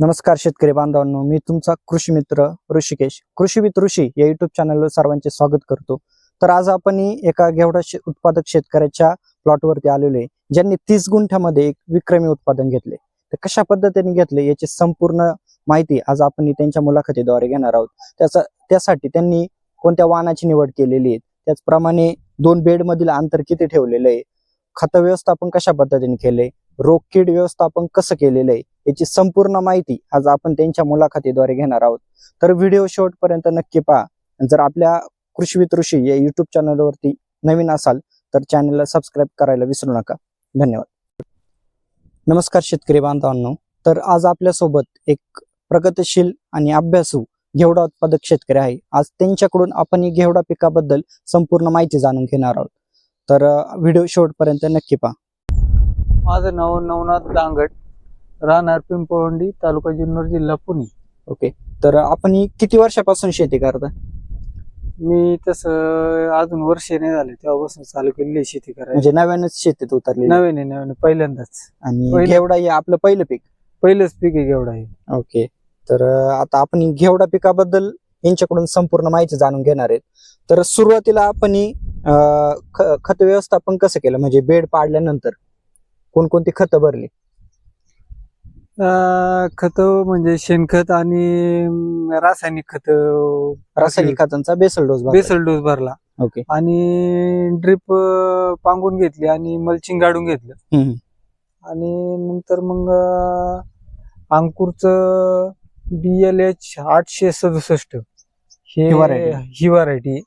नमस्कार शेतकरी बांधवांनो मी तुमचा कृषी मित्र ऋषिकेश. कृषी विथ ऋषी या युट्यूब चॅनलवर सर्वांचे स्वागत करतो. तर आज आपण एका घेवडा उत्पादक शेतकऱ्याच्या प्लॉटवरती आलेलो आहे ज्यांनी तीस गुंठ्यामध्ये एक विक्रमी उत्पादन घेतले. तर कशा पद्धतीने घेतले याची संपूर्ण माहिती आज आपण त्यांच्या मुलाखतीद्वारे घेणार आहोत. त्याचा त्यासाठी त्यांनी कोणत्या वाहनाची निवड केलेली आहे त्याचप्रमाणे दोन बेड मधील अंतर किती ठेवलेलं आहे खत व्यवस्थापन कशा पद्धतीने केले रोग कीड व्यवस्थापन कसं केलेलं आहे याची संपूर्ण माहिती आज आपण त्यांच्या मुलाखतीद्वारे घेणार आहोत. तर व्हिडिओ शेवटपर्यंत नक्की पहा. जर आपल्या कृषी ऋषी या युट्यूब चॅनलवरती नवीन असाल तर चॅनलला सबस्क्राईब करायला विसरू नका. धन्यवाद. नमस्कार शेतकरी बांधवांनो. तर आज आपल्यासोबत एक प्रगतशील आणि अभ्यासू घेवडा उत्पादक शेतकरी आहे. आज त्यांच्याकडून आपण घेवडा पिकाबद्दल संपूर्ण माहिती जाणून घेणार आहोत. तर व्हिडिओ शेवटपर्यंत नक्की पहा. माझं नाव नवनाथ दांगट राहणार पिंपळवंडी तालुका जुन्नर जिल्हा पुणे. ओके. तर आपण ही किती वर्षापासून शेती करता? मी तसं अजून वर्ष नाही झाले तेव्हापासून चालू केलेली आहे शेती करायला. म्हणजे नव्यानच शेतीत उतरली नवीन आहे नवीन आहे, पहिल्यांदाच. आणि पहिलं- घेवडा हे आपलं पहिलं पीक? पहिलंच पीक आहे एवढा आहे ओके. तर अं, आता आपण ही घेवडा पिकाबद्दल यांच्याकडून संपूर्ण माहिती जाणून घेणार आहेत. तर सुरुवातीला आपण ही, अं, ख- खत व्यवस्थापन कसं केलं? म्हणजे बेड पाडल्यानंतर कोणकोणती खतं भरली? खत म्हणजे शेणखत आणि रासायनिक खत. रासायनिक खतांचा बेसल डोस बेसल डोस भरला. ओके. आणि ड्रिप पांगून घेतली आणि मल्चिंग काढून घेतलं. आणि नंतर मग अंकुरचं बी एल एच आठशे सदुसष्ट. हे ही? ही व्हरायटी.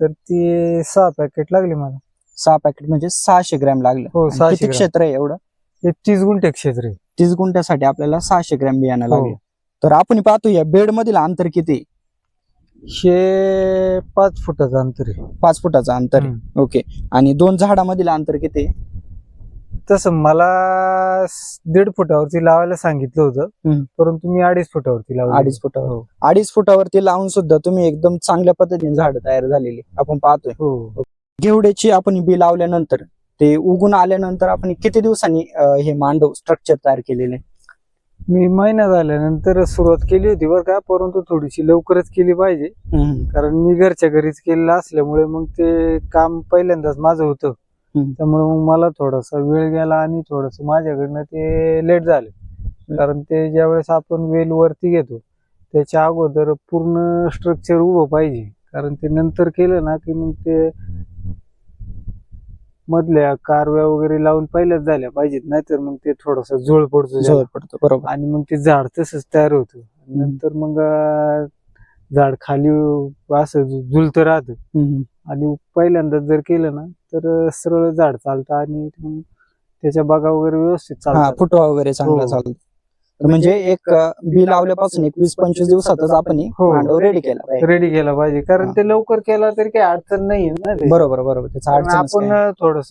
तर ती सहा पॅकेट लागले मला. सहा पॅकेट म्हणजे सहाशे ग्रॅम लागलं हो आणि सहाशे किती ग्रॅम. क्षेत्र आहे एवढं हे तीस गुंठे क्षेत्र आहे तीस गुंठ्यासाठी आपल्याला सहाशे ग्रॅम बियाणं हो. लागलं तर आपण पाहतो या बेड मधील अंतर किती? हे पाच फुटाचं अंतर आहे पाच फुटाचं अंतर आहे. हम्म. ओके आणि दोन झाडामधील अंतर किती? तसं मला स- दीड फुटावरती लावायला सांगितलं होतं. परंतु मी अडीच फुटावरती लावलं अडीच फुटावर हो अडीच फुटावरती लावून सुद्धा तुम्ही एकदम चांगल्या पद्धतीने झाड तयार झालेली आपण पाहतोय हो घेवड्याची आपण बी लावल्यानंतर ते उगून आल्यानंतर आपण किती दिवसांनी हे मांडव स्ट्रक्चर तयार केलेले? मी महिना झाल्यानंतर सुरुवात केली होती बरं का परंतु थोडीशी लवकरच केली पाहिजे. कारण मी घरच्या घरीच केलेलं असल्यामुळे मग ते काम पहिल्यांदाच माझं होतं. त्यामुळे मग मला थोडासा वेळ गेला आणि थोडस माझ्याकडनं ते लेट झालं. कारण ते ज्यावेळेस आपण वेल वरती घेतो त्याच्या अगोदर पूर्ण स्ट्रक्चर उभं पाहिजे. कारण ते नंतर केलं ना की मग ते मधल्या कारव्या वगैरे लावून पहिल्याच झाल्या पाहिजेत नाहीतर मग ते थोडस जोळ पडतो. जोर पडतो बरोबर आणि मग ते झाड तसंच तयार होतं नंतर मग अं, झाड खाली असं झुलत राहतं हम्म. आणि पहिल्यांदा जर केलं ना तर सरळ झाड चालतं आणि मग त्याच्या बागा वगैरे व्यवस्थित हा चालतात फुटवा वगैरे चांगला हो. चालतो म्हणजे एक बी लावल्यापासून एक वीस पंचवीस दिवसातच आपण हे हो. मांडव रेडी केला पाहिजे रेडी केला पाहिजे कारण. ते लवकर केला तरी काही अडचण नाही ना ते. बरोबर बरोबर त्याचा कारण अडचणच आपण. थोडस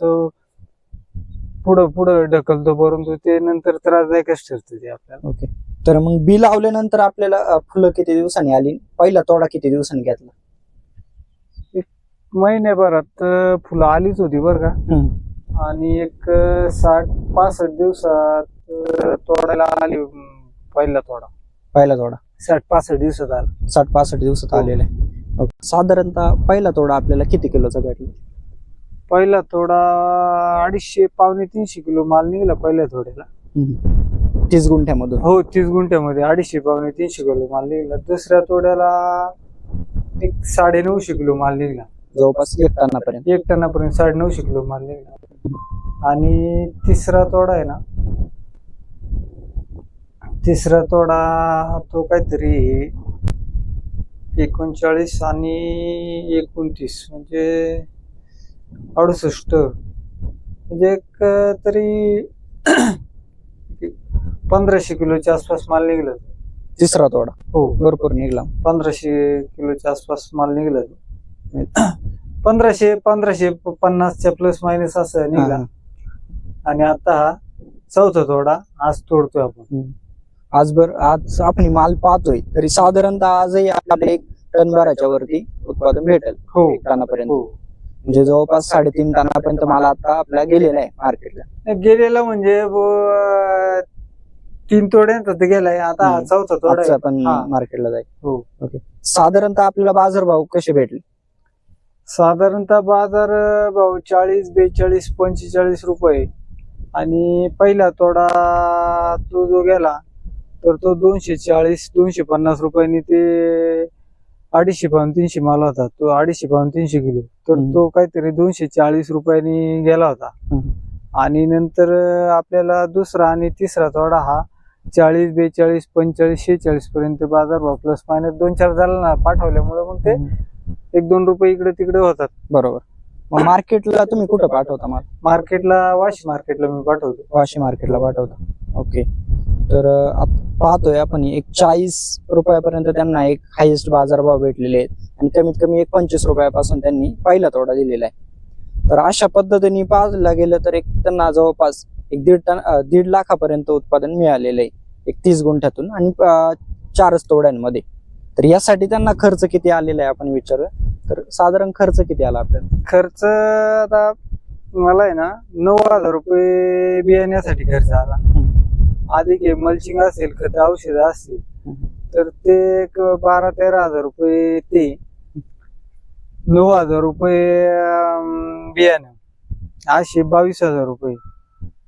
पुढं पुढं ढकलतो परंतु ते नंतर त्रासदायकच ठरतं ते आपल्याला ओके तर मग बी लावल्यानंतर आपल्याला अं, फुलं किती दिवसांनी आली पहिला तोडा किती दिवसांनी घेतला महिन्याभरात अं, फुलं आलीच होती बरं का हम्म. आणि एक अं, साठ पासष्ट दिवसात अं, तोडायला आली पहिला तोडा. पहिला तोडा. साठ पासष्ट दिवसात आला. साठ पासष्ट दिवसात हो. आलेला आहे. ओके. साधारणतः पहिला तोडा आपल्याला किती किलोचा भेटला? पहिला तोडा अडीचशे पावणे तीनशे किलो माल निघाला पहिल्या तोड्याला. हम्म. तीस गुंठ्यामधून. हो तीस गुंठ्यामध्ये अडीचशे पावणे तीनशे किलो माल निघाला. दुसऱ्या तोड्याला एक साडे नऊशे किलो माल निघाला. जवळपास एक टनापर्यंत एक टनापर्यंत साडे नऊशे किलो माल निघाला. आणि तिसरा तोडा आहे ना तिसरा तोडा तो काहीतरी एकोणचाळीस आणि एकोणतीस म्हणजे अडुसष्ट. म्हणजे एक तरी पंधराशे किलोच्या आसपास माल निघला. तिसरा तोडा. हो. भरपूर निघला. पंधराशे किलोच्या आसपास माल निघला. तो पंधराशे पंधराशे पन्नासच्या प्लस मायनस असं निघला. आणि आता हा चौथा तोडा आज तोडतोय आपण. आज बर आज आपण माल पाहतोय तरी साधारणतः आजही आपल्याला एक टन भराच्या वरती उत्पादन भेटेल हो. एक टनापर्यंत. हो. म्हणजे जवळपास साडेतीन टनापर्यंत माल आता आपला गेलेला आहे मार्केटला. गेलेला म्हणजे ब- तीन तोड्यांचा तर गेलाय आता हा हम्म. चौथा तोडा आजचा. पण हा. मार्केटला जाईल. हो. ओके. साधारणतः आपल्याला बाजारभाव कसे भेटले? साधारणतः बाजार भाव चाळीस बेचाळीस पंचेचाळीस रुपये. आणि पहिला तोडा तो जो गेला तर तो दोनशे चाळीस दोनशे पन्नास रुपयांनी ते अडीचशे पाऊन तीनशे माल होता. तो अडीचशे पाऊन तीनशे किलो. तर. तो काहीतरी दोनशे चाळीस रुपयांनी गेला होता. आणि नंतर आपल्याला दुसरा आणि तिसरा तोडा हा चाळीस बेचाळीस पंचेचाळीस शेहेचाळीस पर्यंत बाजारभाव प्लस मायनस दोन चार झाला ना पाठवल्यामुळे मग ते एक दोन रुपये इकडे तिकडे होतात. बरोबर. मग मार्केटला तुम्ही कुठं पाठवता माल? मार्केटला वाशी मार्केटला मी पाठवतो. वाशी मार्केटला पाठवता. ओके तर पाहतोय आपण एक चाळीस रुपयापर्यंत त्यांना एक हायेस्ट बाजारभाव भेटलेले आहेत. आणि कमीत कमी एक पंचवीस रुपयापासून त्यांनी पहिला तोडा दिलेला आहे. तर अशा पद्धतीने पाहायला गेलं तर एक त्यांना जवळपास एक दीड टन दीड लाखापर्यंत उत्पादन मिळालेलं आहे. एक तीस गुंठ्यातून आणि चारच तोड्यांमध्ये. तर यासाठी त्यांना खर्च किती आलेला आहे आपण विचारू तर साधारण खर्च किती आला आपल्याला? खर्च आता मला आहे ना नऊ हजार रुपये बियाण्यासाठी खर्च आला. अधिक हे मल्चिंग असेल खत औषध असतील तर ते एक बारा तेरा हजार रुपये ते. नऊ हजार रुपये अं, बियाणं. असे बावीस हजार रुपये.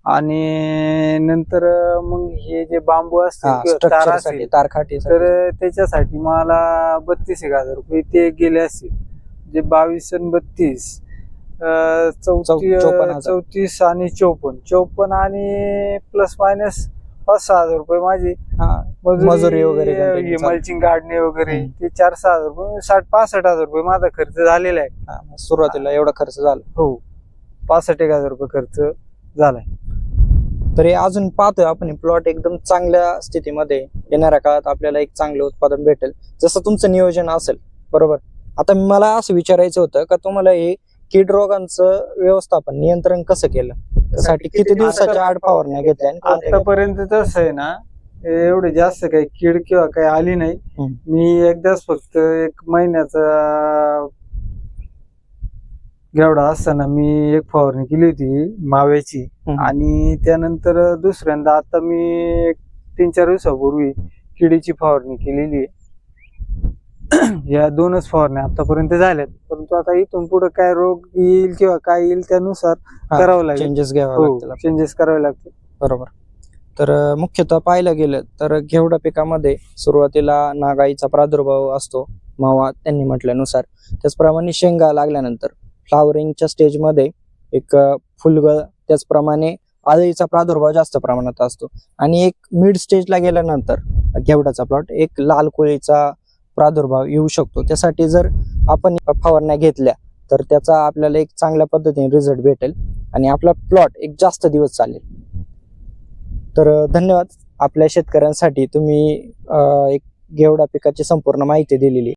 आणि नंतर मग हे जे बांबू असतील किंवा तार तारखाटी तर त्याच्यासाठी मला बत्तीस एक हजार रुपये ते गेले असतील. जे बावीस आणि बत्तीस अं, चौती चौ- चौपन्न हजार. चौतीस आणि चौपन्न. चौपन्न आणि प्लस मायनस पाच सहा हजार रुपये माझे. मजुरी वगैरे. मल्चिंग काढणे वगैरे. ते चार सहा हजार रुपये साठ पासष्ट हजार रुपये माझा खर्च झालेला आहे. सुरुवातीला एवढा खर्च झाला. हो. पासष्ट एक हजार रुपये खर्च झालाय तर हे अजून पाहतोय आपण प्लॉट एकदम चांगल्या स्थितीमध्ये येणाऱ्या काळात आपल्याला एक चांगलं उत्पादन भेटेल. जसं तुमचं नियोजन असेल. बरोबर? आता मला असं विचारायचं होतं का तुम्हाला हे कीड रोगांचं व्यवस्थापन नियंत्रण कसं केलं त्यासाठी किती दिवसाच्या आड फवारण्या घेतल्या आणि कोणत्या घेतल्या? आतापर्यंत तसं आहे ना एवढे जास्त काही कीड किंवा काही आली नाही हम्म. मी एकदाच फक्त एक महिन्याचा घेवडा असताना मी एक फवारणी केली होती माव्याची हम्म. आणि त्यानंतर दुसऱ्यांदा आता मी एक तीन चार दिवसापूर्वी किडीची फवारणी केलेली आहे या दोनच फवारण्या आतापर्यंत झाल्यात. परंतु आता इथून पुढे काय रोग येईल किंवा काय येईल त्यानुसार हा, करावं लागेल. चेंजेस घ्यावे हो लागतील आपल्याला. चेंजेस करावे लागतील. बरोबर. तर अं, मुख्यतः पाहायला गेलं तर घेवडा पिकामध्ये सुरुवातीला नागाईचा प्रादुर्भाव असतो. मावा त्यांनी म्हटल्यानुसार. त्याचप्रमाणे शेंगा लागल्यानंतर फ्लावरिंगच्या स्टेजमध्ये एक अं, फुलगळ त्याचप्रमाणे आळीचा प्रादुर्भाव जास्त प्रमाणात असतो. आणि एक मिड स्टेजला गेल्यानंतर घेवडाचा प्लॉट एक लाल कोळीचा प्रादुर्भाव येऊ शकतो. त्यासाठी जर आपण फवारण्या घेतल्या तर त्याचा आपल्याला एक चांगल्या पद्धतीने रिझल्ट भेटेल आणि आपला प्लॉट एक जास्त दिवस चालेल. तर धन्यवाद. आपल्या शेतकऱ्यांसाठी तुम्ही एक घेवडा पिकाची संपूर्ण माहिती दिलेली